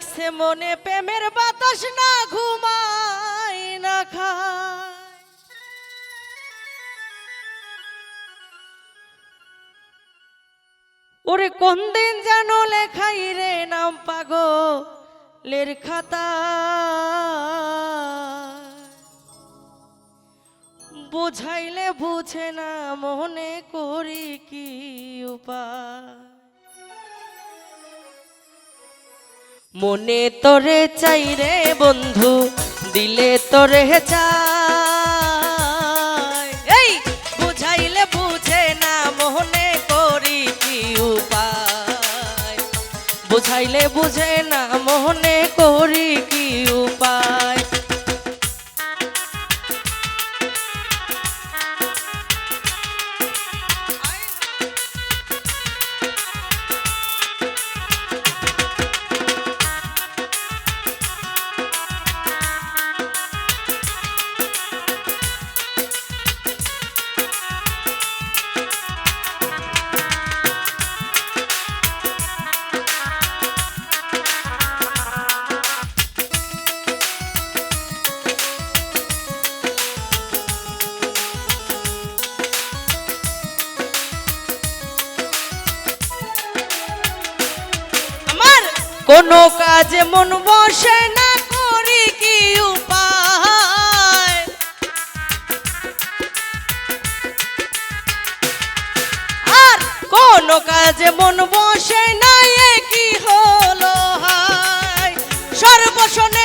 লাগছে মনে, প্রেমের বাতাস না ঘুমাই না খায়। ওরে কোন দিন যেন লেখাই রে নাম পাগলের খাতা? বুঝাইলে বুঝে না মনে করি কি উপায়? মনে তোরে চাই রে বন্ধু, দিলে তোরে চাই। এই, বুঝাইলে বুঝে না মনে করি কি উপায়? বুঝাইলে বুঝে না মনে করি কি উপায়? কোনো কাজে মন বসে না করি কি উপায়? আর কোনো কাজে মন বসে না কি হলো হায়? সর্বশনে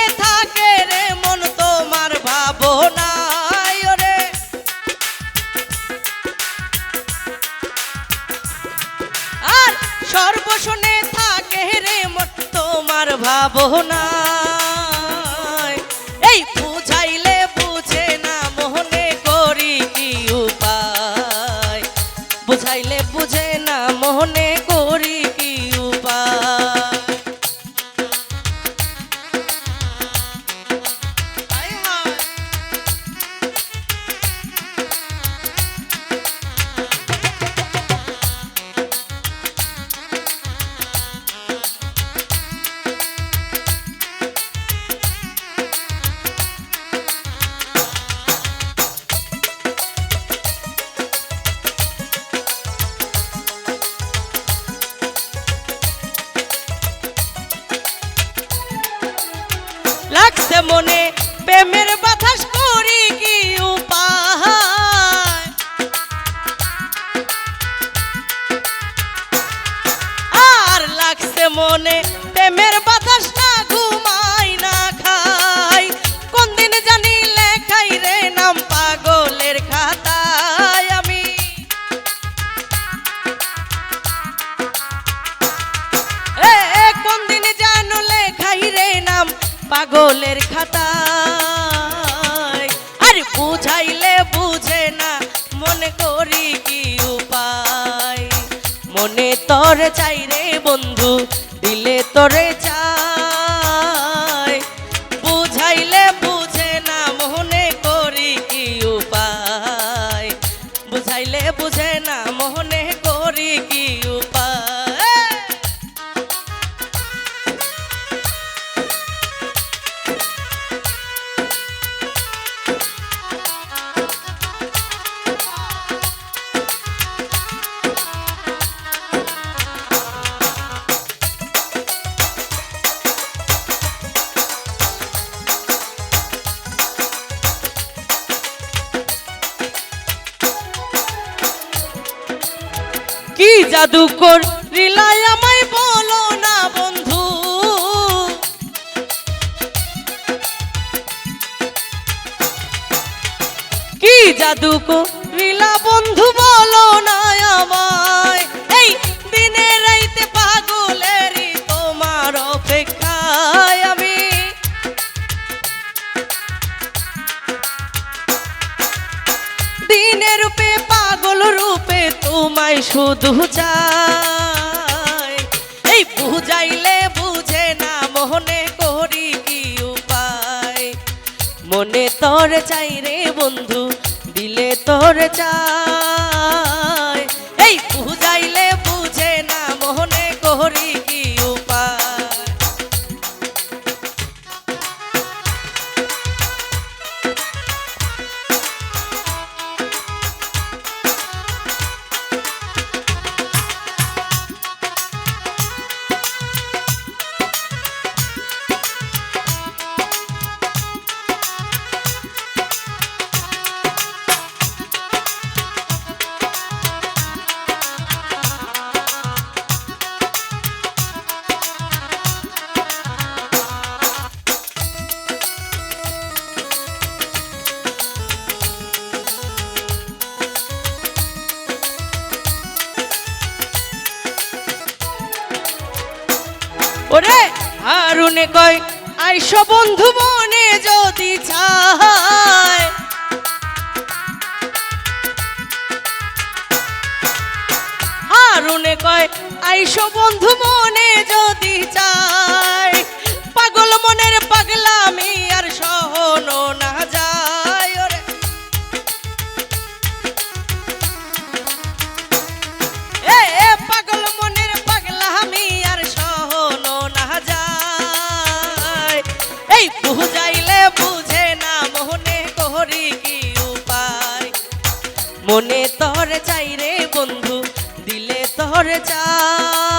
ভাবনা লাগছে মনে প্রেমের বাতাস করি কি উপায়? আর লাগছে মনে প্রেমের পাগলের খাতা আর বুঝাইলে বুঝে না, মনে করি কি উপায়। মনে তোর চাই রে বন্ধু, দিলে তোরে চাই। কি জাদু কর রিলাই আমায় বলো না বন্ধু? কি জাদু রিলা বন্ধু বলো না তোমায় শুধু চাই। এই বুঝাইলে বুঝে না, মনে করি কি উপায়। মনে তোর চাই রে বন্ধু, দিলে তোর চাই। ওরে, হারুনে কয়, আইস বন্ধু মনে যদি চায়। হারুনে কয়, আইস বন্ধু মনে যদি চায়। মনে তোর চাই রে বন্ধু দিলে তোর চাই।